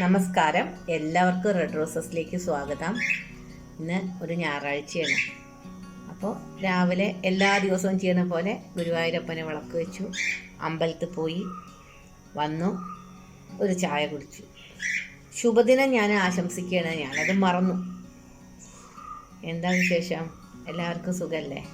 നമസ്കാരം. എല്ലാവർക്കും റെഡ് റോസസിലേക്ക് സ്വാഗതം. ഇന്ന് ഒരു ഞായറാഴ്ചയാണ്. അപ്പോൾ രാവിലെ എല്ലാ ദിവസവും ചെയ്യുന്ന പോലെ ഗുരുവായൂരപ്പനെ വിളക്ക് വെച്ചു. അമ്പലത്തിൽ പോയി വന്നു. ഒരു ചായ കുടിച്ചു. ശുഭദിനം ഞാൻ ആശംസിക്കുകയാണ്. ഞാനത് മറന്നു. എന്താ വിശേഷം? എല്ലാവർക്കും സുഖമല്ലേ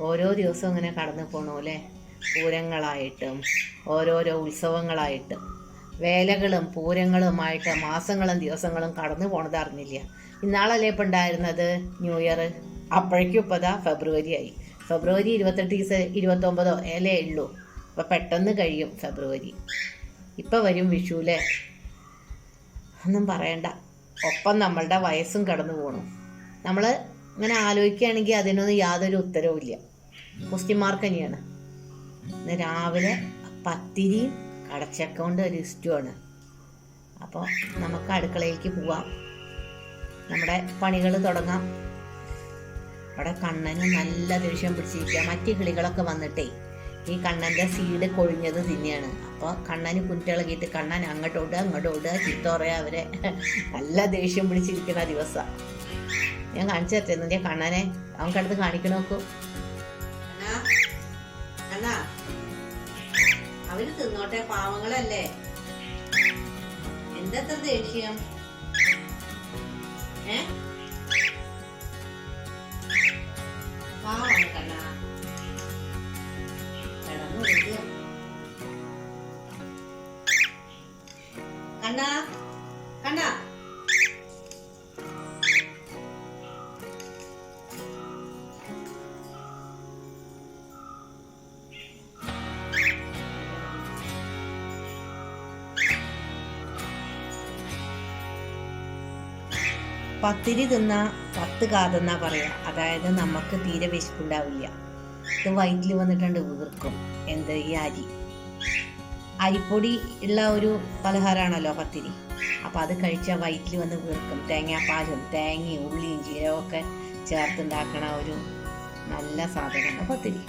ഓരോ ദിവസവും ഇങ്ങനെ കടന്നു പോണു അല്ലേ? പൂരങ്ങളായിട്ടും ഓരോരോ ഉത്സവങ്ങളായിട്ടും. വേലകളും പൂരങ്ങളുമായിട്ട് മാസങ്ങളും ദിവസങ്ങളും കടന്നു പോണത് അറിഞ്ഞില്ല. ഇന്നാളല്ലേ ഇപ്പം ഉണ്ടായിരുന്നത് ന്യൂ ഇയർ അപ്പോഴേക്കും ഇപ്പോൾ ഇതാ ഫെബ്രുവരി ആയി. ഫെബ്രുവരി ഇരുപത്തെട്ട് ദിവസം ഇരുപത്തൊമ്പതോ അല്ലേ ഉള്ളൂ അപ്പോൾ പെട്ടെന്ന് കഴിയും ഫെബ്രുവരി ഇപ്പം വരും വിഷുവിലെ ഒന്നും പറയണ്ട. ഒപ്പം നമ്മളുടെ വയസ്സും കടന്നു പോണു. നമ്മൾ ഇങ്ങനെ ആലോചിക്കുകയാണെങ്കിൽ അതിനൊന്നും യാതൊരു ഉത്തരവും ഇല്ല. ക്വസ്റ്റ്യൻ തന്നെയാണ്. ഇന്ന് രാവിലെ പത്തിരിയും കടച്ചക്ക അക്കൗണ്ട് ഒരു ഇഷ്ടമാണ് അപ്പോൾ നമുക്ക് അടുക്കളയിലേക്ക് പോവാം. നമ്മുടെ പണികൾ തുടങ്ങാം. അവിടെ കണ്ണന് നല്ല ദേഷ്യം പിടിച്ചിരിക്കുക മറ്റു കിളികളൊക്കെ വന്നിട്ടേ ഈ കണ്ണന്റെ സീഡ് കൊഴിഞ്ഞത് തിന്നെയാണ്. അപ്പോൾ കണ്ണന് കുറ്റിളകിയിട്ട് കണ്ണൻ അങ്ങോട്ട് ഓടുക അങ്ങോട്ട് ഓടുക ചിത്തോറയ അവരെ. നല്ല ദേഷ്യം പിടിച്ചിരിക്കുന്ന ദിവസം. ഞാൻ കാണിച്ചു നിന്റെ കണ്ണനെ? അവൻ കടുത്ത് കാണിക്കണോക്കൂ അണ്ണാ. അവർ തിന്നോട്ടെ പാവങ്ങളല്ലേ? എന്തത്ര ദേഷ്യം? ഏ? പത്തിരി തിന്ന പത്ത് കാതെന്നാ പറയാ. അതായത് നമുക്ക് തീരെ വിശപ്പുണ്ടാവില്ല. ഇത് വയറ്റിൽ വന്നിട്ടുണ്ട് വീർക്കും. എന്ത് ഈ അരി. അരിപ്പൊടി ഉള്ള ഒരു പലഹാരമാണല്ലോ പത്തിരി. അപ്പം അത് കഴിച്ചാൽ വയറ്റിൽ വന്ന് വീർക്കും. തേങ്ങാപ്പാലും തേങ്ങയും ഉള്ളിയും ജീരകമൊക്കെ ചേർത്തുണ്ടാക്കണ ഒരു നല്ല സാധനമാണ് പത്തിരി.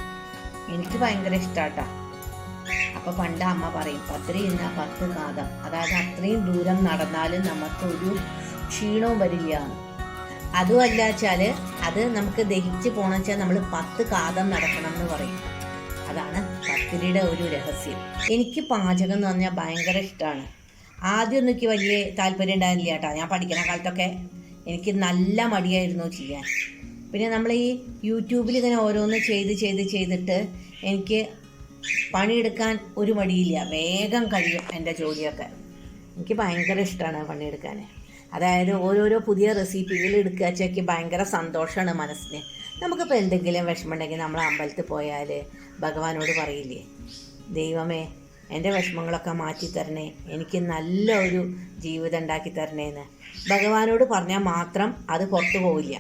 എനിക്ക് ഭയങ്കര ഇഷ്ടാട്ടാ. അപ്പൊ പണ്ട് അമ്മ പറയും പത്തിരി ഇന്ന പത്ത് കാതം. അതായത് അത്രയും ദൂരം നടന്നാലും നമുക്ക് ഒരു ക്ഷീണവും വരില്ല അതുമല്ല വെച്ചാൽ അത് നമുക്ക് ദഹിച്ച് പോണെന്ന് വെച്ചാൽ നമ്മൾ പത്ത് കാതം നടക്കണം എന്ന് പറയും. അതാണ് പത്തിരിയുടെ ഒരു രഹസ്യം. എനിക്ക് പാചകം എന്ന് പറഞ്ഞാൽ ഭയങ്കര ഇഷ്ടമാണ് ആദ്യമൊന്നും എനിക്ക് വലിയ താല്പര്യം ഉണ്ടായിരുന്നില്ല കേട്ടോ. ഞാൻ പഠിക്കുന്ന കാലത്തൊക്കെ എനിക്ക് നല്ല മടിയായിരുന്നു ചെയ്യാൻ. പിന്നെ നമ്മൾ ഈ യൂട്യൂബിൽ ഇങ്ങനെ ഓരോന്ന് ചെയ്ത് ചെയ്ത് ചെയ്തിട്ട് എനിക്ക് പണിയെടുക്കാൻ ഒരു മടിയില്ല. വേഗം കഴിയും എന്റെ ജോലിയൊക്കെ. എനിക്ക് ഭയങ്കര ഇഷ്ടമാണ് പണിയെടുക്കാൻ അതായത് ഓരോരോ പുതിയ റെസിപ്പികൾ എടുക്കുക വെച്ചാൽ ഭയങ്കര സന്തോഷമാണ് മനസ്സിന്. നമുക്കിപ്പോൾ എന്തെങ്കിലും വിഷമമുണ്ടെങ്കിൽ നമ്മൾ അമ്പലത്തിൽ പോയാൽ ഭഗവാനോട് പറയില്ലേ ദൈവമേ എന്റെ വിഷമങ്ങളൊക്കെ മാറ്റി തരണേ എനിക്ക് നല്ല ഒരു ജീവിതം ഉണ്ടാക്കി തരണേന്ന്. ഭഗവാനോട് പറഞ്ഞാൽ മാത്രം അത് പുറത്തു പോവില്ല.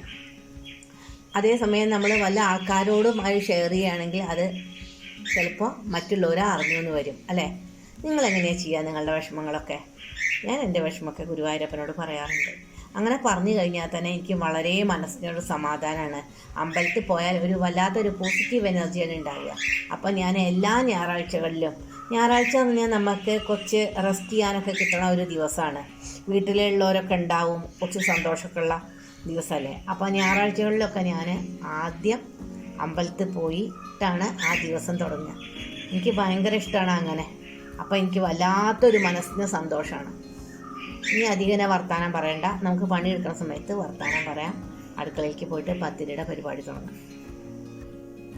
അതേസമയം നമ്മൾ വല്ല ആൾക്കാരോടും അത് ഷെയർ ചെയ്യുകയാണെങ്കിൽ അത് ചിലപ്പോൾ മറ്റുള്ളവരെ അറിഞ്ഞു എന്ന് വരും അല്ലേ? നിങ്ങൾ എങ്ങനെയാണ് ചെയ്യുക നിങ്ങളുടെ വിഷമങ്ങളൊക്കെ? ഞാൻ എന്റെ വിഷമൊക്കെ ഗുരുവായൂരപ്പനോട് പറയാറുണ്ട്. അങ്ങനെ പറഞ്ഞു കഴിഞ്ഞാൽ തന്നെ എനിക്ക് വളരെ മനസ്സിനൊരു സമാധാനമാണ് അമ്പലത്തിൽ പോയാൽ ഒരു വല്ലാത്തൊരു പോസിറ്റീവ് എനർജിയാണ് ഉണ്ടാവുക. അപ്പം ഞാൻ എല്ലാ ഞായറാഴ്ചകളിലും ഞായറാഴ്ച എന്ന് പറഞ്ഞാൽ നമുക്ക് കുറച്ച് റെസ്റ്റ് ചെയ്യാനൊക്കെ കിട്ടണ ഒരു ദിവസമാണ്. വീട്ടിലുള്ളവരൊക്കെ ഉണ്ടാവും കുറച്ച് സന്തോഷമൊക്കെ ഉള്ള ദിവസമല്ലേ? അപ്പോൾ ഞായറാഴ്ചകളിലൊക്കെ ഞാൻ ആദ്യം അമ്പലത്തിൽ പോയിട്ടാണ് ആ ദിവസം തുടങ്ങുക. എനിക്ക് ഭയങ്കര ഇഷ്ടമാണ് അങ്ങനെ. അപ്പോൾ എനിക്ക് വല്ലാത്തൊരു മനസ്സിന് സന്തോഷമാണ്. ഇനി അധികം വർത്താനം പറയണ്ട. നമുക്ക് പണിയെടുക്കുന്ന സമയത്ത് വർത്താനം പറയാം. അടുക്കളയിലേക്ക് പോയിട്ട് പത്തിരിയുടെ പരിപാടി തുടങ്ങാം.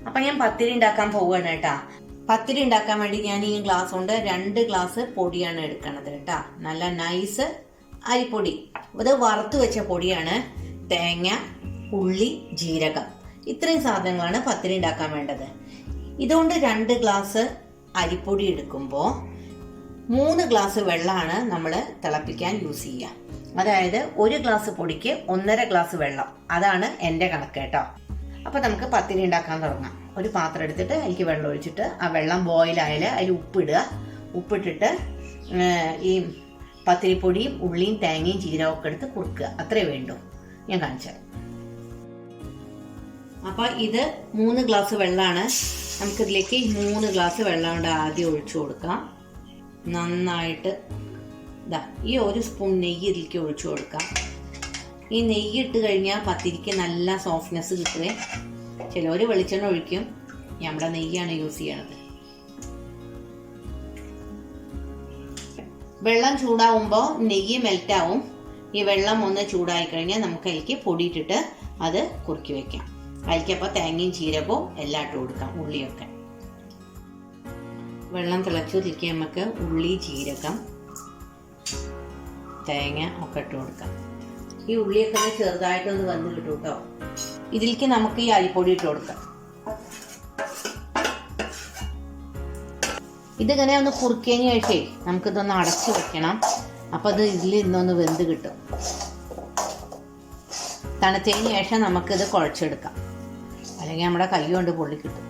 അപ്പം ഞാൻ പത്തിരി ഉണ്ടാക്കാൻ പോവുകയാണ് കേട്ടാ. പത്തിരി ഉണ്ടാക്കാൻ വേണ്ടി ഞാൻ ഈ ഗ്ലാസ് കൊണ്ട് രണ്ട് ഗ്ലാസ് പൊടിയാണ് എടുക്കണത് കേട്ടാ. നല്ല നൈസ് അരിപ്പൊടി. ഇത് വറുത്ത് വെച്ച പൊടിയാണ് തേങ്ങ ഉള്ളി ജീരകം. ഇത്രയും സാധനങ്ങളാണ് പത്തിരി ഉണ്ടാക്കാൻ വേണ്ടത്. ഇതുകൊണ്ട് രണ്ട് ഗ്ലാസ് അരിപ്പൊടി എടുക്കുമ്പോൾ മൂന്ന് ഗ്ലാസ് വെള്ളമാണ് നമ്മൾ തിളപ്പിക്കാൻ യൂസ് ചെയ്യുക. അതായത് ഒരു ഗ്ലാസ് പൊടിക്ക് ഒന്നര ഗ്ലാസ് വെള്ളം. അതാണ് എന്റെ കണക്ക് കേട്ടോ. അപ്പോൾ നമുക്ക് പത്തിരി ഉണ്ടാക്കാൻ തുടങ്ങാം. ഒരു പാത്രം എടുത്തിട്ട് അതിലേക്ക് വെള്ളം ഒഴിച്ചിട്ട് ആ വെള്ളം ബോയിലായാൽ അതിൽ ഉപ്പിടുക. ഉപ്പിട്ടിട്ട് ഈ പത്തിരിപ്പൊടിയും ഉള്ളിയും തേങ്ങയും ജീരകവും ഒക്കെ എടുത്ത് കുറുക്കുക. അത്രേ വേണ്ടൂ. ഞാൻ കാണിച്ചത് അപ്പോൾ ഇത് മൂന്ന് ഗ്ലാസ് വെള്ളമാണ്. നമുക്കിതിലേക്ക് മൂന്ന് ഗ്ലാസ് വെള്ളം കൊണ്ട് ആദ്യം ഒഴിച്ചു കൊടുക്കാം. നന്നായിട്ട് ഇതാ ഈ ഒരു സ്പൂൺ നെയ്യ് ഇതിലേക്ക് ഒഴിച്ചു കൊടുക്കാം. ഈ നെയ്യ് ഇട്ട് കഴിഞ്ഞാൽ പത്തിരിക്ക് നല്ല സോഫ്റ്റ്നെസ് കിട്ടുവേ. ചിലവർ വെളിച്ചെണ്ണ ഒഴിക്കും. നമ്മുടെ നെയ്യാണ് യൂസ് ചെയ്യണത്. വെള്ളം ചൂടാവുമ്പോൾ നെയ്യ് മെൽറ്റാവും ഈ വെള്ളം ഒന്ന് ചൂടായി കഴിഞ്ഞാൽ നമുക്ക് അതിലേക്ക് പൊടിയിട്ടിട്ട് അത് കുറുക്കി വെക്കാം. അതിലേക്ക് അപ്പോൾ തേങ്ങയും ജീരകവും എല്ലാം ഇട്ട് കൊടുക്കാം ഉള്ളിയൊക്കെ. വെള്ളം തിളച്ചു തിരിക്കുക നമുക്ക് ഉള്ളി ജീരകം തേങ്ങ ഒക്കെ ഇട്ട് കൊടുക്കാം. ഈ ഉള്ളിയൊക്കെ ഒന്ന് ചെറുതായിട്ടൊന്ന് വന്ന് കിട്ടും കേട്ടോ ഇതിലേക്ക് നമുക്ക് ഈ അരിപ്പൊടി ഇട്ട് കൊടുക്കാം. ഇതിങ്ങനെ ഒന്ന് കുറുക്കിയതിന് ശേഷേ നമുക്കിതൊന്ന് അടച്ച് വെക്കണം. അപ്പോൾ അത് ഇതിൽ ഇന്നൊന്ന് വെന്ത് കിട്ടും. തണുത്തതിന് ശേഷം നമുക്കിത് കുഴച്ചെടുക്കാം. അല്ലെങ്കിൽ നമ്മുടെ കൈ കൊണ്ട് പൊള്ളി കിട്ടും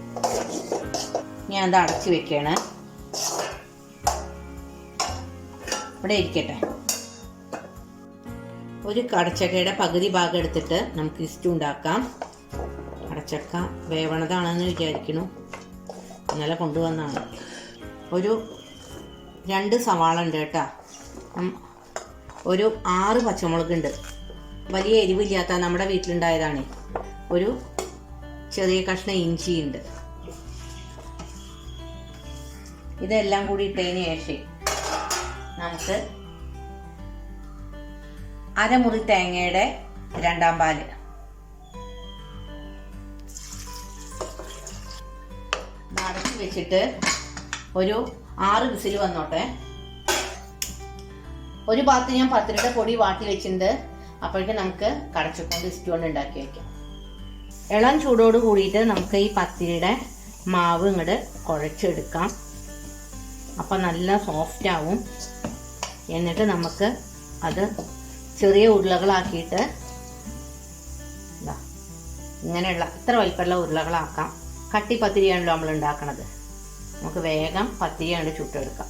ഞാൻ അത് അടച്ചു വെക്കുകയാണ് ഇവിടെ ഇരിക്കട്ടെ. ഒരു കടച്ചക്കയുടെ പകുതി ഭാഗം എടുത്തിട്ട് നമുക്ക് ഇസ്റ്റു ഉണ്ടാക്കാം. കടച്ചക്ക വേവണതാണെന്ന് വിചാരിക്കണു ഇന്നലെ കൊണ്ടുവന്നാണ് ഒരു രണ്ട് സവാള ഉണ്ട് കേട്ടോ. ഒരു ആറ് പച്ചമുളക് ഉണ്ട് വലിയ എരിവില്ലാത്ത നമ്മുടെ വീട്ടിലുണ്ടായതാണ്. ഒരു ചെറിയ കഷ്ണം ഇഞ്ചിയുണ്ട്. ഇതെല്ലാം കൂടി ഇട്ടതിന് ശേഷം നമുക്ക് അരമുറി തേങ്ങയുടെ രണ്ടാം പാൽ. അടച്ചു വെച്ചിട്ട് ഒരു ആറ് വിസിൽ വന്നോട്ടെ. ഒരു ഭാഗത്ത് ഞാൻ പത്തിരിയുടെ പൊടി വാട്ടി വെച്ചിട്ടുണ്ട്. അപ്പോഴേക്കും നമുക്ക് കടച്ചക്കൊണ്ട് ഇഷ്ടം ഉണ്ടാക്കി വെക്കാം. ഇളം ചൂടോട് കൂടിയിട്ട് നമുക്ക് ഈ പത്തിരിയുടെ മാവ് ഇങ്ങോട്ട് കുഴച്ചെടുക്കാം. അപ്പം നല്ല സോഫ്റ്റ് ആവും. എന്നിട്ട് നമുക്ക് അത് ചെറിയ ഉരുളകളാക്കിയിട്ട് ഇങ്ങനെയുള്ള ഇത്ര വലിപ്പമുള്ള ഉരുളകളാക്കാം. കട്ടി പത്തിരിയാണല്ലോ നമ്മൾ ഉണ്ടാക്കണത്. നമുക്ക് വേഗം പത്തിരിയാണ് ചുട്ടെടുക്കാം.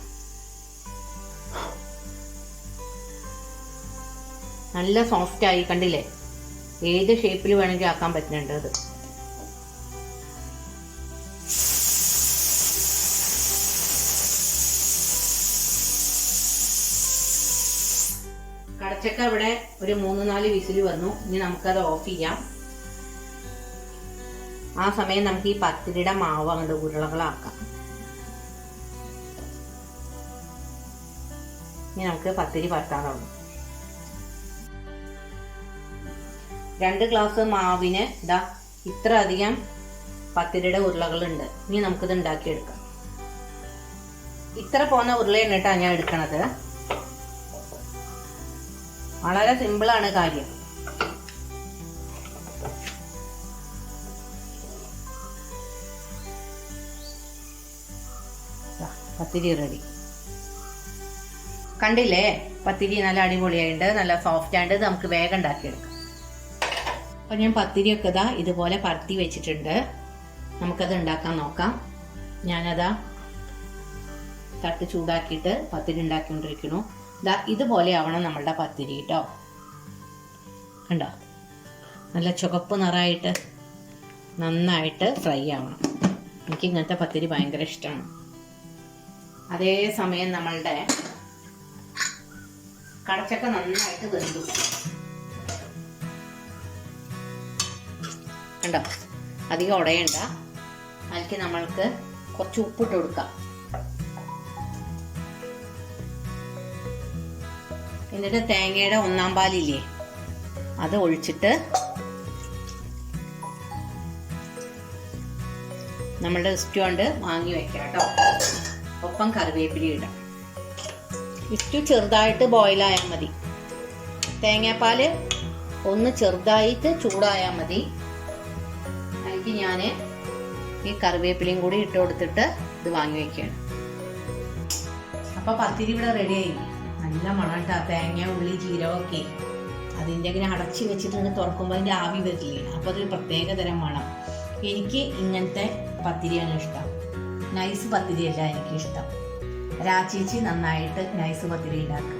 നല്ല സോഫ്റ്റ് ആയി കണ്ടില്ലേ? ഏത് ഷേപ്പിൽ വേണമെങ്കിൽ ആക്കാൻ പറ്റുന്നുണ്ട് അത്. കടച്ചക്ക ഇവിടെ ഒരു മൂന്ന് നാല് വിസിൽ വന്നു. ഇനി നമുക്കത് ഓഫ് ചെയ്യാം. ആ സമയം നമുക്ക് ഈ പത്തിരിയുടെ മാവ് അങ്ങോട്ട് ഉരുളകളാക്കാം. ഇനി നമുക്ക് പത്തിരി പരത്താൻ രണ്ട് ഗ്ലാസ് മാവിന് ഇതാ ഇത്ര അധികം പത്തിരിയുടെ ഉരുളകളുണ്ട്. ഇനി നമുക്കിത് ഉണ്ടാക്കിയെടുക്കാം. ഇത്ര പോന്ന ഉരുളയാണ് ഞാൻ എടുക്കണത്. വളരെ സിമ്പിളാണ് കാര്യം. പത്തിരി റെഡി കണ്ടില്ലേ? പത്തിരി നല്ല അടിപൊളിയായിട്ട് നല്ല സോഫ്റ്റ് ആയിട്ട് നമുക്ക് വേഗം ഉണ്ടാക്കിയെടുക്കാം. അപ്പം ഞാൻ പത്തിരിയൊക്കെ ഇതാ ഇതുപോലെ പരത്തി വെച്ചിട്ടുണ്ട്. നമുക്കത് ഉണ്ടാക്കാൻ നോക്കാം. ഞാനതാ തട്ട് ചൂടാക്കിയിട്ട് പത്തിരി ഉണ്ടാക്കിക്കൊണ്ടിരിക്കുന്നു. ദാ ഇതുപോലെ ആവണം നമ്മളുടെ പത്തിരി കേട്ടോ കണ്ടോ? നല്ല ചുവപ്പ് നിറായിട്ട് നന്നായിട്ട് ഫ്രൈ ആവണം. എനിക്ക് ഇങ്ങനത്തെ പത്തിരി ഭയങ്കര ഇഷ്ടമാണ്. അതേ സമയം നമ്മളുടെ കടച്ചക്ക നന്നായിട്ട് വെന്തു. കണ്ടോ? അധികം ഉടയണ്ട. അതിലേക്ക് നമ്മൾക്ക് കുറച്ച് ഉപ്പിട്ട് കൊടുക്കാം. എന്നിട്ട് തേങ്ങയുടെ ഒന്നാം പാലില്ലേ? അത് ഒഴിച്ചിട്ട് നമ്മളുടെ ഇസ്റ്റു കൊണ്ട് വാങ്ങി വെക്കാം കേട്ടോ. ഒപ്പം കറിവേപ്പില ഇടാം. ഇസ്റ്റു ചെറുതായിട്ട് ബോയിലായാൽ മതി. തേങ്ങാപ്പാൽ ഒന്ന് ചെറുതായിട്ട് ചൂടായാൽ മതി. എനിക്ക് ഞാൻ ഈ കറിവേപ്പിലയും കൂടി ഇട്ട് കൊടുത്തിട്ട് ഇത് വാങ്ങി വെക്കുകയാണ്. അപ്പോൾ പത്തിരി ഇവിടെ റെഡിയായി നല്ല മണം കേട്ടോ തേങ്ങ ഉള്ളി ജീരകമൊക്കെ അതിന്റെ ഇങ്ങനെ അടച്ചു വെച്ചിട്ടുണ്ട് തുറക്കുമ്പോൾ അതിന്റെ ആവി വരില്ലേ? അപ്പോൾ അതൊരു പ്രത്യേക തരം മണം. എനിക്ക് ഇങ്ങനത്തെ പത്തിരിയാണ് ഇഷ്ടം. നൈസ് പത്തിരിയല്ല എനിക്ക് ഇഷ്ടം രാച്ചേച്ചി നന്നായിട്ട് നൈസ് പത്തിരി ഉണ്ടാക്കും.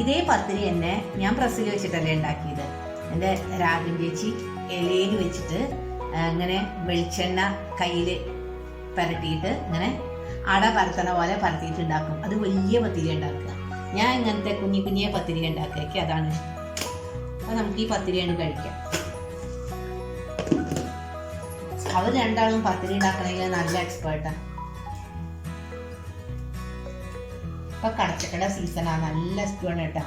ഇതേ പത്തിരി തന്നെ ഞാൻ പ്രസ്സിൽ വെച്ചിട്ടല്ലേ ഉണ്ടാക്കിയത്. എന്റെ രാഗിൻ ചേച്ചി ഇലയിൽ വെച്ചിട്ട് ഇങ്ങനെ വെളിച്ചെണ്ണ കയ്യിൽ പരട്ടിയിട്ട് ഇങ്ങനെ അട പരത്തണ പോലെ പരത്തിയിട്ട് ഉണ്ടാക്കും. അത് വലിയ പത്തിരി ഉണ്ടാക്കുക. ഞാൻ ഇങ്ങനത്തെ കുഞ്ഞി കുഞ്ഞിയെ പത്തിരി ഉണ്ടാക്കിയേക്ക് അതാണ്. അപ്പൊ നമുക്ക് ഈ പത്തിരിയാണ് കഴിക്കാം. അവർ രണ്ടാളും പത്തിരി ഉണ്ടാക്കണമെങ്കിൽ നല്ല എക്സ്പേർട്ടാ ഇപ്പൊ കടച്ചക്കട സീസണാ നല്ല ഇഷ്ടമാണ് കേട്ടാ.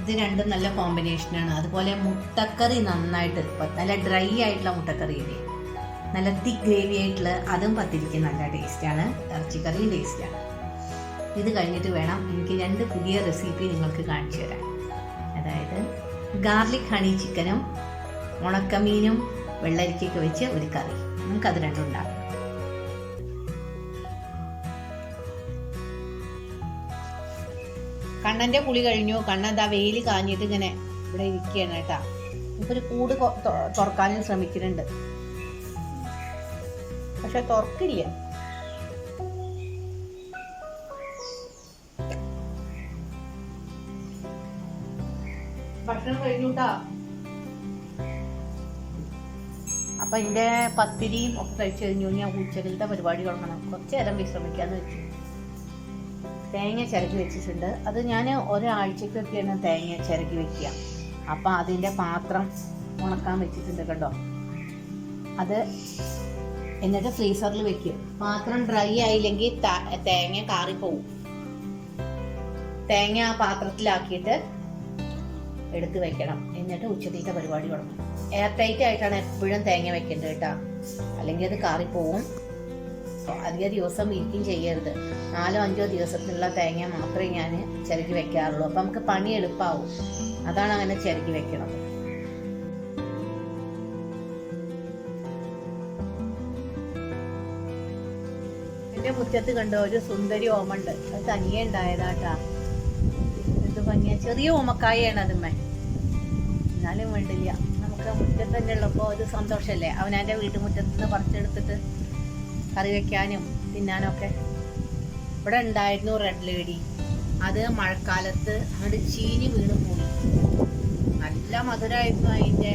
ഇത് രണ്ടും നല്ല കോമ്പിനേഷനാണ് അതുപോലെ മുട്ടക്കറി നന്നായിട്ട് നല്ല ഡ്രൈ ആയിട്ടുള്ള മുട്ടക്കറി ഇല്ലേ നല്ല തിക്ക് ഗ്രേവി ആയിട്ടുള്ള അതും പത്തിരിക്ക് നല്ല ടേസ്റ്റാണ് ഇറച്ചിക്കറിയും ടേസ്റ്റാണ് ഇത് കഴിഞ്ഞിട്ട് വേണം എനിക്ക് രണ്ട് പുതിയ റെസിപ്പി നിങ്ങൾക്ക് കാണിച്ചു തരാൻ. അതായത് ഗാർലിക് ഹണി ചിക്കനും ഉണക്കമീനും വെള്ളരിക്കൊക്കെ വെച്ച് ഒരു കറി. നമുക്കത് രണ്ടും ഉണ്ടാക്കാം. കണ്ണന്റെ കുളി കഴിഞ്ഞു. കണ്ണൻ എന്താ വെയിൽ കാഞ്ഞിട്ട് ഇങ്ങനെ ഇവിടെ ഇരിക്കുകയാണ് കേട്ടാ. ഇപ്പൊ ഒരു കൂട് തുറക്കാനും ശ്രമിക്കുന്നുണ്ട്. പക്ഷെ തുറക്കില്ല. ഭക്ഷണം കഴിഞ്ഞുട്ടാ? അപ്പൊ എന്റെ പത്തിരിയും ഒക്കെ കഴിച്ചു കഴിഞ്ഞു ഞാൻ ഉച്ചകലത്തെ പരിപാടി തുടങ്ങണം. കുറച്ച് നേരം വിശ്രമിക്കാന്ന് വെച്ചു. തേങ്ങ ചിരകി വെച്ചിട്ടുണ്ട്. അത് ഞാൻ ഒരാഴ്ചക്കൊക്കെയാണ് തേങ്ങ ചിരകി വെക്കുക. അപ്പം അതിന്റെ പാത്രം ഉണക്കാൻ വെച്ചിട്ടുണ്ട് കേട്ടോ അത് എന്നിട്ട് ഫ്രീസറിൽ വെക്കും. പാത്രം ഡ്രൈ ആയില്ലെങ്കിൽ തേങ്ങ കാറിപ്പോവും. തേങ്ങ ആ പാത്രത്തിലാക്കിയിട്ട് എടുത്ത് വെക്കണം. എന്നിട്ട് ഉച്ചത്തേക്ക് പരിപാടി തുടങ്ങും. എയർ ടൈറ്റ് ആയിട്ടാണ് എപ്പോഴും തേങ്ങ വെക്കേണ്ടത് കേട്ടോ. അല്ലെങ്കിൽ അത് കാറിപ്പോവും. അധിക ദിവസം ഇരിക്കും ചെയ്യരുത്. നാലോ അഞ്ചോ ദിവസത്തിനുള്ള തേങ്ങ മാത്രമേ ഞാൻ ചിരകി വെക്കാറുള്ളൂ. അപ്പം നമുക്ക് പണി എളുപ്പമാവും അതാണ് അങ്ങനെ ചിരകി വെക്കണത്. എന്റെ മുറ്റത്ത് കണ്ട ഒരു സുന്ദരി ഓമുണ്ട്. അത് തനിയെ ഉണ്ടായതാട്ടാ. എന്ത് ഭംഗിയ. ചെറിയ ഓമക്കായാണ് അതുമ്മേ എന്നാലും വേണ്ടില്ല. നമുക്ക് മുറ്റത്ത് തന്നെ ഉള്ളപ്പോ ഒരു സന്തോഷല്ലേ? അവൻ അവനാന്റെ വീട്ടുമുറ്റത്ത് നിന്ന് പറിച്ചെടുത്തിട്ട് കറി വെക്കാനും തിന്നാനും ഒക്കെ. ഇവിടെ ഉണ്ടായിരുന്നു റെഡ് ലേഡി അത് മഴക്കാലത്ത് അങ്ങോട്ട് ചീഞ്ഞ് വീണ് പോയി. നല്ല മധുരമായിരുന്നു അതിന്റെ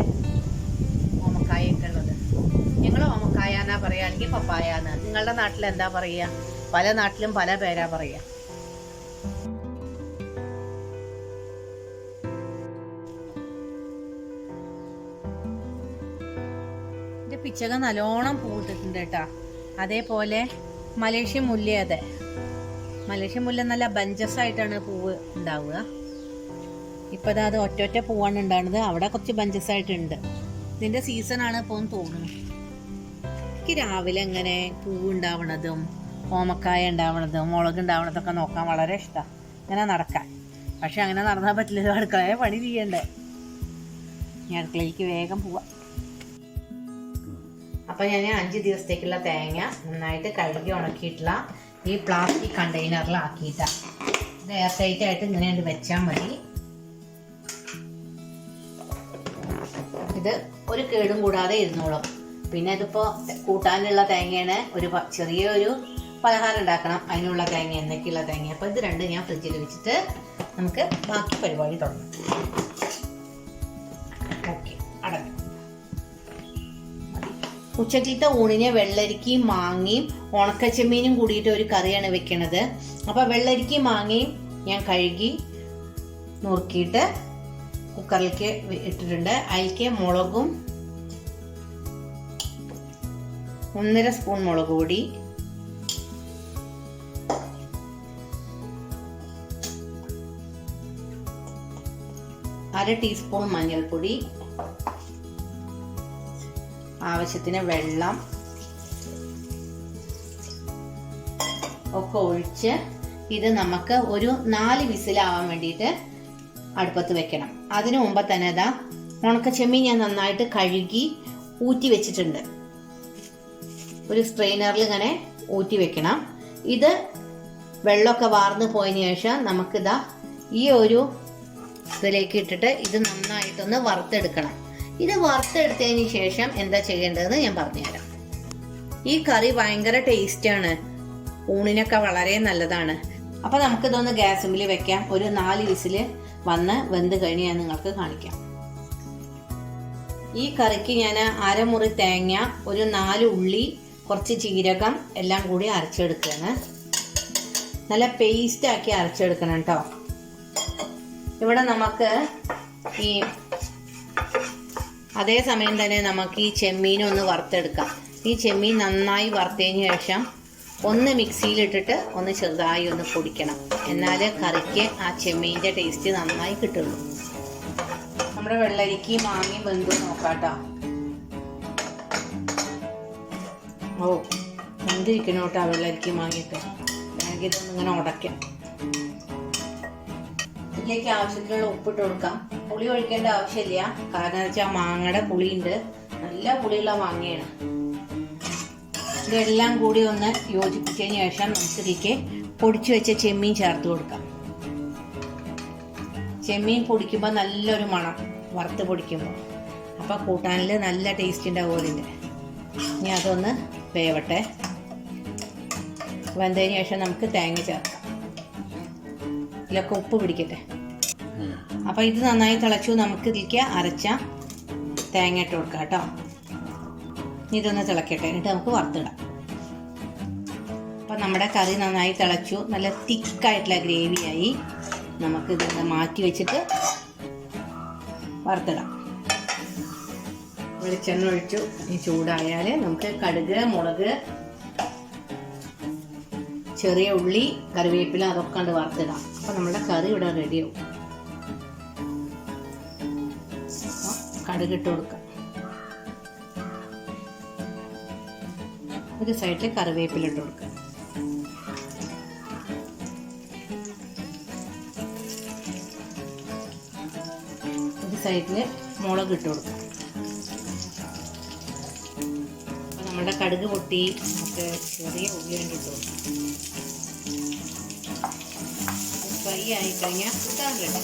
ഓമക്കായൊക്കെ ഉള്ളത്. ഞങ്ങൾ ഓമക്കായ എന്നാ പറയുക അല്ലെങ്കിൽ പപ്പായ എന്ന് നിങ്ങളുടെ നാട്ടിൽ എന്താ പറയുക പല നാട്ടിലും പല പേരാ പറയുക ഇത് പിച്ചക നല്ലോണം പൂട്ടിട്ടുണ്ട് കേട്ടാ അതേപോലെ മലേഷ്യ മുല്ല അതെ. മലേഷ്യ മുല്ല നല്ല ബഞ്ചസ് ആയിട്ടാണ് പൂവ് ഉണ്ടാവുക. ഇപ്പം അത് ഒറ്റ ഒറ്റ പൂവാണ് ഉണ്ടാകുന്നത് അവിടെ കുറച്ച് ബഞ്ചസ് ആയിട്ടുണ്ട് ഇതിന്റെ സീസണാണ് ഇപ്പോൾ തോന്നുന്നു. എനിക്ക് രാവിലെ ഇങ്ങനെ പൂവ് ഉണ്ടാവണതും ഓമക്കായ ഉണ്ടാവണതും മുളക് ഉണ്ടാവണതൊക്കെ നോക്കാൻ വളരെ ഇഷ്ടമാണ് ഇങ്ങനെ നടക്കാൻ. പക്ഷെ അങ്ങനെ നടന്നാൽ പറ്റില്ല. അടുക്കളയെ പണി ചെയ്യണ്ടേ? ഞാൻ അടുക്കളയിലേക്ക് വേഗം പോവാം. അപ്പം ഞാൻ അഞ്ച് ദിവസത്തേക്കുള്ള തേങ്ങ നന്നായിട്ട് കഴുകി ഉണക്കിയിട്ടുള്ള ഈ പ്ലാസ്റ്റിക് കണ്ടെയ്നറിലാക്കിയിട്ടാണ് ഇത് എയർ ടൈറ്റ് ആയിട്ട് ഇങ്ങനെ അങ്ങട് വെച്ചാൽ മതി. ഇത് ഒരു കേടും കൂടാതെ ഇരുന്നോളും. പിന്നെ ഇതിപ്പോൾ കൂട്ടാനുള്ള തേങ്ങയാണ് ഒരു ചെറിയ ഒരു പലഹാരം ഉണ്ടാക്കണം. അതിനുള്ള തേങ്ങ എന്നൊക്കെയുള്ള തേങ്ങ. അപ്പോൾ ഇത് രണ്ട് ഞാൻ ഫ്രിഡ്ജിൽ വെച്ചിട്ട് നമുക്ക് ബാക്കി പരിപാടി തുടങ്ങാം. ഓക്കെ അടങ്ങും. ഉച്ചക്കലത്തെ ഊണിന് വെള്ളരിക്കയും മാങ്ങയും ഉണക്കച്ചമീനും കൂടിയിട്ട് ഒരു കറിയാണ് വെക്കണത്. അപ്പോൾ വെള്ളരിക്കയും മാങ്ങയും ഞാൻ കഴുകി നുറുക്കിയിട്ട് കുക്കറിലേക്ക് ഇട്ടിട്ടുണ്ട്. അതിലേക്ക് മുളകും ഒന്നര സ്പൂൺ മുളക് പൊടി. അര ടീസ്പൂൺ മഞ്ഞൾപ്പൊടി. ആവശ്യത്തിന് വെള്ളം. ഒക്കെ ഒഴിച്ച് ഇത് നമുക്ക് ഒരു നാല് വിസിലാവാൻ വേണ്ടിയിട്ട് അടുപ്പത്ത് വെക്കണം. അതിനു മുമ്പ് തന്നെ ഇതാ ഉണക്കച്ചെമ്മീൻ ഞാൻ നന്നായിട്ട് കഴുകി ഊറ്റി വെച്ചിട്ടുണ്ട്. ഒരു സ്ട്രെയിനറിൽ ഇങ്ങനെ ഊറ്റി വെക്കണം. ഇത് വെള്ളമൊക്കെ വാർന്നു പോയതിന് ശേഷം നമുക്കിതാ ഈ ഒരു ഇതിലേക്ക് ഇട്ടിട്ട് ഇത് നന്നായിട്ടൊന്ന് വറുത്തെടുക്കണം. ഇത് വറുത്തെടുത്തതിന് ശേഷം എന്താ ചെയ്യേണ്ടതെന്ന് ഞാൻ പറഞ്ഞുതരാം. ഈ കറി ഭയങ്കര ടേസ്റ്റാണ്. ഊണിനൊക്കെ വളരെ നല്ലതാണ്. അപ്പൊ നമുക്കിതൊന്ന് ഗ്യാസുമ്പിൽ വെക്കാം. ഒരു നാല് വിസിൽ വന്ന് വെന്ത് കഴിഞ്ഞ് ഞാൻ നിങ്ങൾക്ക് കാണിക്കാം. ഈ കറിക്ക് ഞാൻ അരമുറി തേങ്ങ ഒരു നാല് ഉള്ളി കുറച്ച് ജീരകം എല്ലാം കൂടി അരച്ചെടുക്കുകയാണ്. നല്ല പേസ്റ്റ് ആക്കി അരച്ചെടുക്കണം കേട്ടോ. ഇവിടെ നമുക്ക് ഈ അതേ സമയം തന്നെ നമുക്ക് ഈ ചെമ്മീൻ ഒന്ന് വറുത്തെടുക്കാം. ഈ ചെമ്മീൻ നന്നായി വറുത്തതിന് ശേഷം ഒന്ന് മിക്സിയിലിട്ടിട്ട് ഒന്ന് ചെറുതായി ഒന്ന് പൊടിക്കണം. എന്നാലേ കറിക്ക് ആ ചെമ്മീന്റെ ടേസ്റ്റ് നന്നായി കിട്ടുള്ളൂ. നമ്മുടെ വെള്ളരിക്ക് മാങ്ങി വെന്തു നോക്കാട്ടോ ഓ എന്തിരിക്കണം കേട്ടോ വെള്ളരിക്കും വാങ്ങിയിട്ട് ബാഗിൽ ഇതൊന്നും ഇങ്ങനെ ഉടയ്ക്കാം. ഇതിലേക്ക് ആവശ്യത്തിനുള്ള ഉപ്പിട്ട് കൊടുക്കാം. പുളി ഒഴിക്കേണ്ട ആവശ്യമില്ല. കാരണം വെച്ചാൽ മാങ്ങയുടെ പുളിയുണ്ട്. നല്ല പുളിയുള്ള മാങ്ങയാണ്. ഇതെല്ലാം കൂടി ഒന്ന് യോജിപ്പിച്ചതിന് ശേഷം നമുക്ക് ഇതിലേക്ക് പൊടിച്ചു വെച്ച ചെമ്മീൻ ചേർത്ത് കൊടുക്കാം. ചെമ്മീൻ പൊടിക്കുമ്പോൾ നല്ലൊരു മണം വറുത്ത് പൊടിക്കുമ്പോൾ അപ്പോൾ കൂട്ടാനിൽ നല്ല ടേസ്റ്റ് ഉണ്ടാവും അതിന്റെ ഇനി അതൊന്ന് വേവട്ടെ. വെന്തതിന് ശേഷം നമുക്ക് തേങ്ങ ചേർക്കാം. ഇതിലൊക്കെ ഉപ്പ് പിടിക്കട്ടെ. അപ്പോൾ ഇത് നന്നായി തിളച്ചു നമുക്ക് ഇതിലേക്ക് അരച്ച തേങ്ങ ഇട്ട് കൊടുക്കാം കേട്ടോ. ഇതൊന്ന് തിളക്കട്ടെ എന്നിട്ട് നമുക്ക് വറുത്തിടാം. അപ്പം നമ്മുടെ കറി നന്നായി തിളച്ചു നല്ല തിക്കായിട്ടുള്ള ഗ്രേവിയായി നമുക്ക് ഇതൊന്ന് മാറ്റി വെച്ചിട്ട് വറുത്തിടാം. വെളിച്ചെണ്ണ ഒഴിച്ചു. ഈ ചൂടായാൽ നമുക്ക് കടുക് മുളക് ചെറിയ ഉള്ളി കറിവേപ്പില അതൊക്കെ കണ്ട് വറുത്തിടാം. അപ്പം നമ്മുടെ കറി ഇവിടെ റെഡിയാവും കടുക് ഇട്ട് കൊടുക്കാം. ഒരു സൈഡിൽ കറിവേപ്പില ഇട്ട് കൊടുക്കുക ഒരു മുളക് ഇട്ട് കൊടുക്കുക നമ്മുടെ കടുക് പൊട്ടി നമുക്ക് ചെറിയ ഉള്ളി കൊടുക്കാം ഫ്രൈ ആയി കഴിഞ്ഞാൽ കിട്ടാറില്ല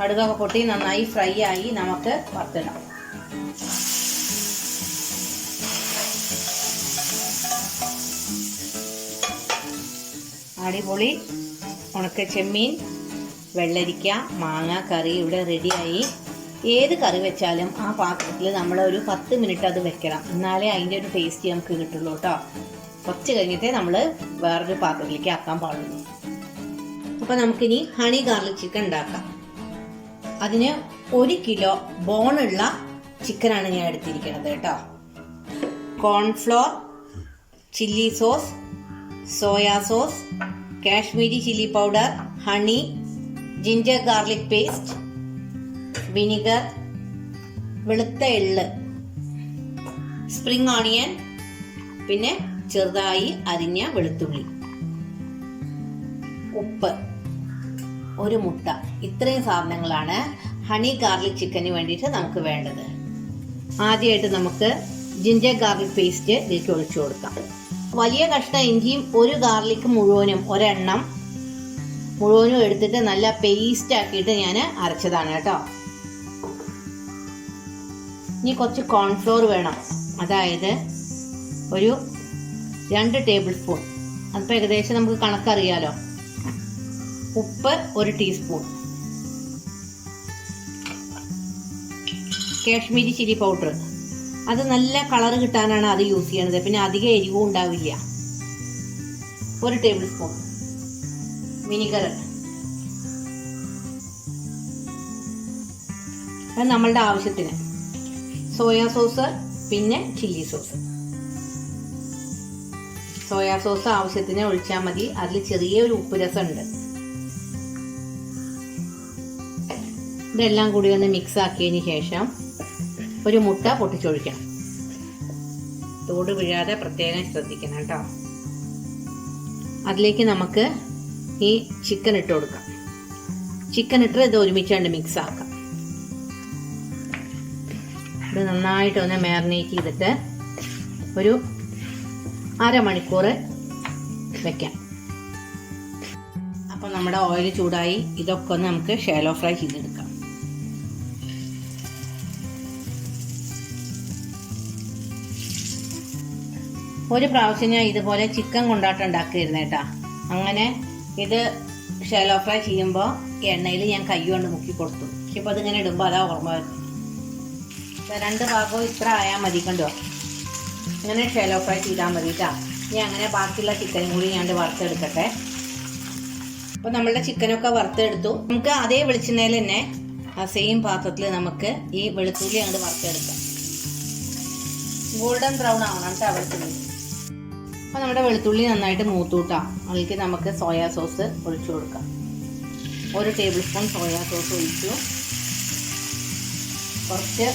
കടുകൊക്കെ പൊട്ടി നന്നായി ഫ്രൈ ആയി നമുക്ക് വറുത്തിടാം. അടിപൊളി ഉണക്ക ചെമ്മീൻ വെള്ളരിക്ക മാങ്ങ കറി ഇവിടെ റെഡിയായി ഏത് കറി വെച്ചാലും ആ പാത്രത്തിൽ നമ്മൾ ഒരു പത്ത് മിനിറ്റ് അത് വെക്കണം. എന്നാലേ അതിന്റെ ഒരു ടേസ്റ്റ് നമുക്ക് കിട്ടുള്ളൂ കേട്ടോ. കുറച്ച് കഴിഞ്ഞിട്ടേ നമ്മൾ വേറൊരു പാത്രത്തിലേക്ക് ആക്കാൻ പാടുള്ളൂ. അപ്പോൾ നമുക്കിനി ഹണി ഗാർലിക് ചിക്കൻ ഉണ്ടാക്കാം. അതിന് ഒരു കിലോ ബോണുള്ള ചിക്കനാണ് ഞാൻ എടുത്തിരിക്കുന്നത് കേട്ടോ. Cornflour chilli sauce soya sauce Kashmiri chilli powder honey ginger garlic paste vinegar വെളുത്ത എള്ള് സ്പ്രിംഗ് ഓണിയൻ പിന്നെ ചെറുതായി അരിഞ്ഞ വെളുത്തുള്ളി ഉപ്പ് ഒരു മുട്ട. ഇത്രയും സാധനങ്ങളാണ് ഹണി ഗാർലിക് ചിക്കന് വേണ്ടിയിട്ട് നമുക്ക് വേണ്ടത്. ആദ്യമായിട്ട് നമുക്ക് ജിഞ്ചർ ഗാർലിക് പേസ്റ്റ് ഇതിലേക്ക് ഒഴിച്ചു കൊടുക്കാം. വലിയ കഷ്ണ ഇഞ്ചിയും ഒരു ഗാർലിക് മുഴുവനും ഒരെണ്ണം മുഴുവനും എടുത്തിട്ട് നല്ല പേസ്റ്റ് ആക്കിയിട്ട് ഞാൻ അരച്ചതാണ് കേട്ടോ. ഇനി കുറച്ച് കോൺഫ്ലോർ വേണം. അതായത് ഒരു രണ്ട് ടേബിൾ സ്പൂൺ അതിപ്പോൾ ഏകദേശം നമുക്ക് കണക്കറിയാലോ. ഉപ്പ് ഒരു ടീസ്പൂൺ കാശ്മീരി ചില്ലി പൗഡർ അത് നല്ല കളർ കിട്ടാനാണ് അത് യൂസ് ചെയ്യണത് പിന്നെ അധികം എരിവും ഉണ്ടാവില്ല. ഒരു ടേബിൾ സ്പൂൺ വിനിഗർ അത് നമ്മളുടെ ആവശ്യത്തിന്. സോയാ സോസ് പിന്നെ ചില്ലി സോസ്. സോയാ സോസ് ആവശ്യത്തിന് ഒഴിച്ചാൽ മതി. അതിൽ ചെറിയൊരു ഉപ്പ് രസം ഉണ്ട് ഇതെല്ലാം കൂടി ഒന്ന് മിക്സ് ആക്കിയതിന് ശേഷം ഒരു മുട്ട പൊട്ടിച്ചൊഴിക്കണം. തോട് വീഴാതെ പ്രത്യേകം ശ്രദ്ധിക്കണം കേട്ടോ. അതിലേക്ക് നമുക്ക് ഈ ചിക്കൻ ഇട്ട് കൊടുക്കാം. ചിക്കൻ ഇട്ട് ഇത് ഒരുമിച്ചാണ്ട് മിക്സ് ആക്കാം. ഇത് നന്നായിട്ട് ഒന്ന് മാറിനേറ്റ് ചെയ്തിട്ട് ഒരു അരമണിക്കൂർ വെക്കാം. അപ്പോൾ നമ്മുടെ ഓയിൽ ചൂടായി. ഇതൊക്കെ ഒന്ന് നമുക്ക് ഷാലോ ഫ്രൈ ചെയ്തെടുക്കാം. ഒരു പ്രാവശ്യം ഞാൻ ഇതുപോലെ ചിക്കൻ കൊണ്ടാട്ടം ഉണ്ടാക്കിയിരുന്നു കേട്ടാ. അങ്ങനെ ഇത് ഷാലോ ഫ്രൈ ചെയ്യുമ്പോൾ എണ്ണയിൽ ഞാൻ കൈ കൊണ്ട് മുക്കി കൊടുത്തു. ഇപ്പോൾ അതിങ്ങനെ ഇടുമ്പോൾ അതാ ഓർമ്മ വരുന്നത്. രണ്ട് ഭാഗവും ഇത്ര ആയാൽ മതി കണ്ടോ? ഇങ്ങനെ ഷെലോ ഫ്രൈ ചെയ്താൽ മതി കേട്ടോ ഇനി അങ്ങനെ ബാക്കിയുള്ള ചിക്കനും കൂടി ഞാൻ വറുത്തെടുക്കട്ടെ. അപ്പോൾ നമ്മളുടെ ചിക്കനൊക്കെ വറുത്തെടുത്തു. നമുക്ക് അതേ വെളിച്ചെണ്ണയിൽ തന്നെ ആ സെയിം പാത്രത്തിൽ നമുക്ക് ഈ വെളുത്തുള്ളി അങ്ങോട്ട് വറുത്തെടുക്കാം. ഗോൾഡൻ ബ്രൗൺ ആവണം കേട്ടോ വെളുത്തുള്ളി. അപ്പോൾ നമ്മുടെ വെളുത്തുള്ളി നന്നായിട്ട് മൂത്തൂട്ടാം അതിലേക്ക് നമുക്ക് സോയാ സോസ് ഒഴിച്ചു കൊടുക്കാം. ഒരു ടേബിൾ സ്പൂൺ സോയാ സോസ് ഒഴിച്ചു. കുറച്ച്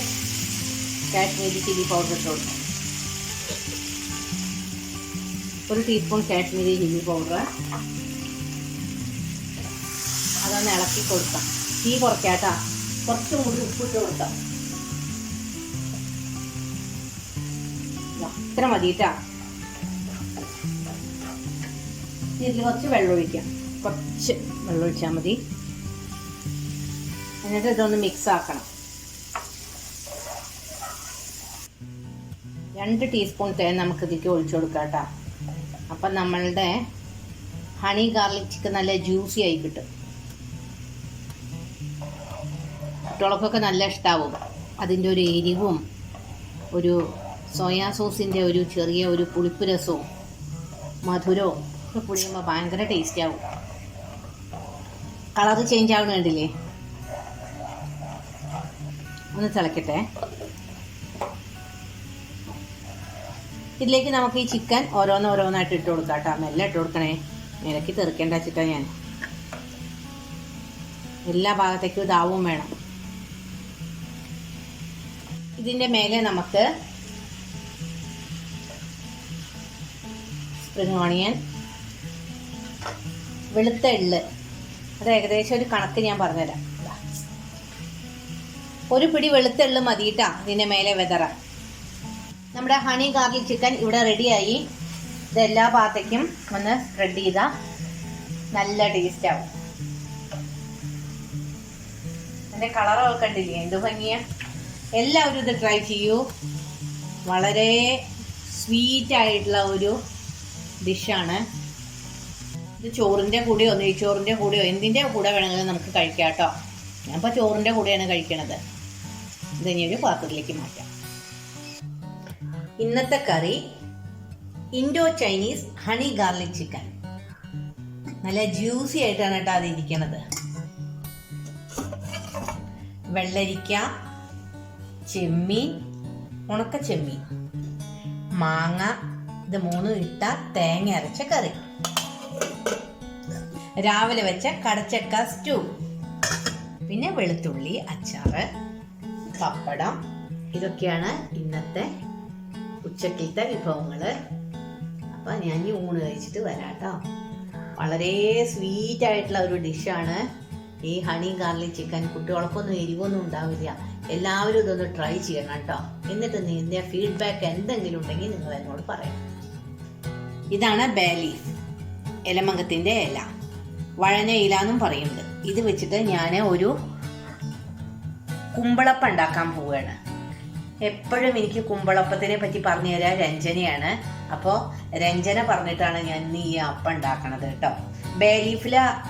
കാശ്മീരി ചില്ലി പൗഡർ ഇട്ട് കൊടുക്കാം. ഒരു ടീസ്പൂൺ കാശ്മീരി ചില്ലി പൗഡർ. അതൊന്ന് ഇളക്കി കൊടുക്കാം. തീ കുറയ്ക്കാട്ടാ കുറച്ച് കൂടി ഉപ്പിട്ട് കൊടുക്കാം. ഇത്ര മതിട്ടാ. ഇതിൽ കുറച്ച് വെള്ളം ഒഴിക്കാം. കുറച്ച് വെള്ളം ഒഴിച്ചാൽ മതി. എന്നിട്ട് ഇതൊന്ന് മിക്സ് ആക്കണം. രണ്ട് ടീസ്പൂൺ തേൻ നമുക്ക് ഇതിലേക്ക് ഒഴിച്ചു കൊടുക്കാം കേട്ടോ. അപ്പം നമ്മളുടെ ഹണി ഗാർലിക് ചിക്കൻ നല്ല ജ്യൂസി ആയി കിട്ടും. കുട്ടികൾക്കൊക്കെ നല്ല ഇഷ്ടാവും. അതിന്റെ ഒരു എരിവും ഒരു സോയാ സോസിന്റെ ഒരു ചെറിയ ഒരു പുളിപ്പ് രസവും മധുരവും ഒക്കെ പുളിയുമ്പോൾ ഭയങ്കര ടേസ്റ്റി ആവും. കളർ ചേഞ്ച് ആവണ വേണ്ടില്ലേ ഒന്ന് തിളക്കട്ടെ. ഇതിലേക്ക് നമുക്ക് ഈ ചിക്കൻ ഓരോന്നോരോന്നായിട്ട് ഇട്ട് കൊടുക്കാം കേട്ടോ മെല്ലെ ഇട്ട് കൊടുക്കണേ. നിലയ്ക്ക് തെറിക്കേണ്ട വെച്ചിട്ടാ ഞാൻ. എല്ലാ ഭാഗത്തേക്കും ഇതാവും വേണം. ഇതിന്റെ മേലെ നമുക്ക് സ്പ്രിങ് ഓണിയൻ വെളുത്ത എള്ള്. അത് ഏകദേശം ഒരു കണക്ക് ഞാൻ പറഞ്ഞുതരാം. ഒരു പിടി വെളുത്ത എള്ള് മതിയിട്ടാ ഇതിന്റെ മേലെ വെതറാൻ. നമ്മുടെ ഹണി ഗാർലിക് ചിക്കൻ ഇവിടെ റെഡിയായി ഇത് എല്ലാ ഭാഗത്തേക്കും ഒന്ന് സ്പ്രെഡ് ചെയ്താൽ നല്ല ടേസ്റ്റ് ആവും. അതിന്റെ കളറൊക്കെ കണ്ടില്ലേ? എന്ത് ഭംഗിയാ? എല്ലാവരും ഇത് ട്രൈ ചെയ്യൂ. വളരെ സ്വീറ്റ് ആയിട്ടുള്ള ഒരു ഡിഷാണ് ഇത് ചോറിന്റെ കൂടെയോ നെയ്ച്ചോറിന്റെ കൂടെയോ എന്തിന്റെ കൂടെ വേണമെങ്കിലും നമുക്ക് കഴിക്കാം കേട്ടോ. ഞാനിപ്പോൾ ചോറിന്റെ കൂടെയാണ് കഴിക്കണത്. ഇനി ഒരു പാത്രത്തിലേക്ക് മാറ്റാം. ഇന്നത്തെ കറി Indo Chinese honey garlic chicken. നല്ല ജ്യൂസി ആയിട്ടാണ് കേട്ടോ അത് ഇരിക്കണത്. വെള്ളരിക്ക ചെമ്മീൻ ഉണക്ക ചെമ്മീൻ. മാങ്ങ ഇത് മൂന്നും ഇട്ട തേങ്ങ അരച്ച കറി. രാവിലെ വെച്ച കടച്ചക്ക സ്റ്റൂ. പിന്നെ വെളുത്തുള്ളി അച്ചാറ് പപ്പടം. ഇതൊക്കെയാണ് ഇന്നത്തെ ഉച്ചക്കലത്തെ വിഭവങ്ങൾ. അപ്പൊ ഞാൻ ഈ ഊണ് കഴിച്ചിട്ട് വരാട്ടോ. വളരെ സ്വീറ്റ് ആയിട്ടുള്ള ഒരു ഡിഷാണ്. ഈ ഹണി ഗാർലിക് ചിക്കൻ കുട്ടികൾക്കൊന്നും എരിവൊന്നും ഉണ്ടാവില്ല. എല്ലാവരും ഇതൊന്ന് ട്രൈ ചെയ്യണം കേട്ടോ. എന്നിട്ട് നിന്റെ ഫീഡ്ബാക്ക് എന്തെങ്കിലും ഉണ്ടെങ്കിൽ നിങ്ങൾ എന്നോട് പറയാം ഇതാണ് ബേലീഫ് എലമംഗത്തിന്റെ ഇല. വഴഞ്ഞ ഇല എന്നും പറയുന്നുണ്ട്. ഇത് വെച്ചിട്ട് ഞാൻ ഒരു കുമ്പളപ്പം ഉണ്ടാക്കാൻ പോവുകയാണ്. എപ്പോഴും എനിക്ക് കുമ്പളപ്പത്തിനെ പറ്റി പറഞ്ഞു തരാൻ രഞ്ജനയാണ്. അപ്പോൾ രഞ്ജന പറഞ്ഞിട്ടാണ് ഞാൻ ഇന്ന് ഈ അപ്പം ഉണ്ടാക്കണത് കേട്ടോ. ബേലീഫില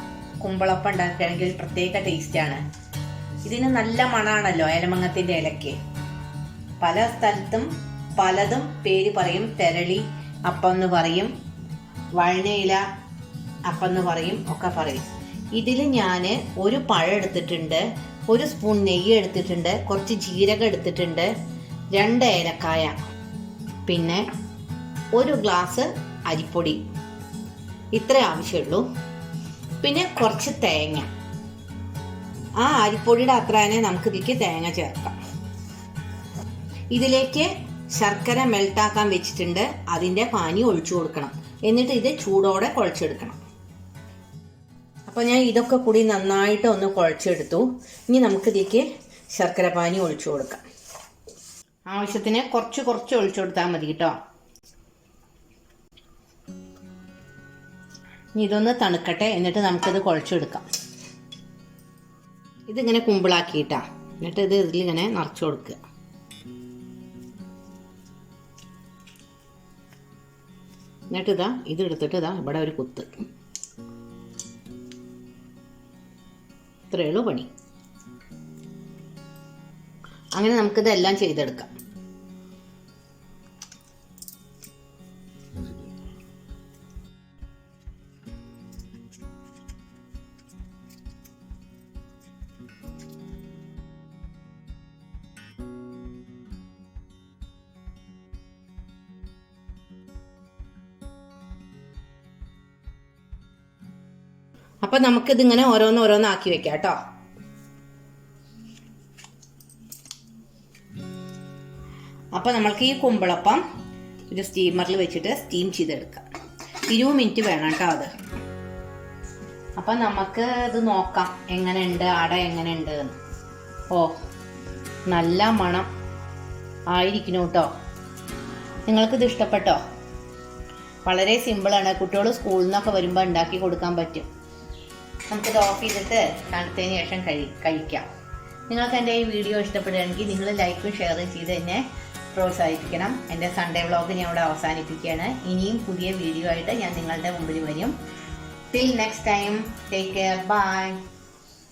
കുമ്പളപ്പം ഉണ്ടാക്കുകയാണെങ്കിൽ ഒരു പ്രത്യേക ടേസ്റ്റാണ് ഇതിന് നല്ല മണാണല്ലോ ഏലമങ്ങത്തിന്റെ ഇലയ്ക്ക്. പല സ്ഥലത്തും പലതും പേര് പറയും. തെരളി അപ്പം എന്ന് പറയും. വഴനയില അപ്പം എന്ന് പറയും. ഒക്കെ പറയും. ഇതിൽ ഞാൻ ഒരു പഴം എടുത്തിട്ടുണ്ട്. ഒരു സ്പൂൺ നെയ്യ് എടുത്തിട്ടുണ്ട്. കുറച്ച് ജീരകം എടുത്തിട്ടുണ്ട്. രണ്ട് ഏലക്കായ പിന്നെ ഒരു ഗ്ലാസ് അരിപ്പൊടി. ഇത്ര ആവശ്യമുള്ളൂ പിന്നെ കുറച്ച് തേങ്ങ. ആ അരിപ്പൊടിയുടെ അത്ര തന്നെ നമുക്ക് ഇതിലേക്ക് തേങ്ങ ചേർക്കാം. ഇതിലേക്ക് ശർക്കര മെൽട്ടാക്കാൻ വെച്ചിട്ടുണ്ട്. അതിന്റെ പാനി ഒഴിച്ചു കൊടുക്കണം. എന്നിട്ട് ഇത് ചൂടോടെ കുഴച്ചെടുക്കണം. അപ്പോൾ ഞാൻ ഇതൊക്കെ കൂടി നന്നായിട്ട് ഒന്ന് കുഴച്ചെടുത്തു. ഇനി നമുക്കിതിലേക്ക് ശർക്കര പാനി ഒഴിച്ചു കൊടുക്കാം. ആവശ്യത്തിന് കുറച്ച് കുറച്ച് ഒഴിച്ചു കൊടുത്താൽ മതി കേട്ടോ. ഇനി ഇതൊന്ന് തണുക്കട്ടെ എന്നിട്ട് നമുക്കിത് കുഴച്ചെടുക്കാം. ഇതിങ്ങനെ കുമ്പിളാക്കിയിട്ടാ. എന്നിട്ട് ഇത് ഇതിലിങ്ങനെ നിറച്ചു കൊടുക്കുക. എന്നിട്ട് ഇതാ ഇത് എടുത്തിട്ട് ഇതാ ഇവിടെ ഒരു കുത്ത്. ഇത്രയേ ഉള്ളൂ പണി. അങ്ങനെ നമുക്കിതെല്ലാം ചെയ്തെടുക്കാം. അപ്പൊ നമുക്കിതിങ്ങനെ ഓരോന്ന് ഓരോന്ന് ആക്കി വെക്കാം കേട്ടോ. അപ്പൊ നമ്മൾക്ക് ഈ കുമ്പളപ്പം ഒരു സ്റ്റീമറിൽ വെച്ചിട്ട് സ്റ്റീം ചെയ്തെടുക്കാം. ഇരുപത് മിനിറ്റ് വേണം കേട്ടോ അത്. അപ്പൊ നമുക്ക് ഇത് നോക്കാം എങ്ങനെയുണ്ട് അട എങ്ങനെയുണ്ട് എന്ന്. ഓ നല്ല മണം ആയിരിക്കുന്നു കേട്ടോ. നിങ്ങൾക്കിത് ഇഷ്ടപ്പെട്ടോ? വളരെ സിമ്പിളാണ് കുട്ടികൾ സ്കൂളിൽ നിന്നൊക്കെ വരുമ്പോൾ ഉണ്ടാക്കി കൊടുക്കാൻ പറ്റും. നമുക്കിത് ഓഫ് ചെയ്തിട്ട് തണുത്തതിന് ശേഷം കഴി കഴിക്കാം. നിങ്ങൾക്ക് എന്റെ ഈ വീഡിയോ ഇഷ്ടപ്പെടുകയാണെങ്കിൽ നിങ്ങൾ ലൈക്കും ഷെയറും ചെയ്ത് എന്നെ പ്രോത്സാഹിപ്പിക്കണം. എന്റെ സൺഡേ വ്ളോഗ് ഞാൻ ഇവിടെ അവസാനിപ്പിക്കുകയാണ്. ഇനിയും പുതിയ വീഡിയോ ആയിട്ട് ഞാൻ നിങ്ങളുടെ മുമ്പിൽ വരും. Till next time take care bye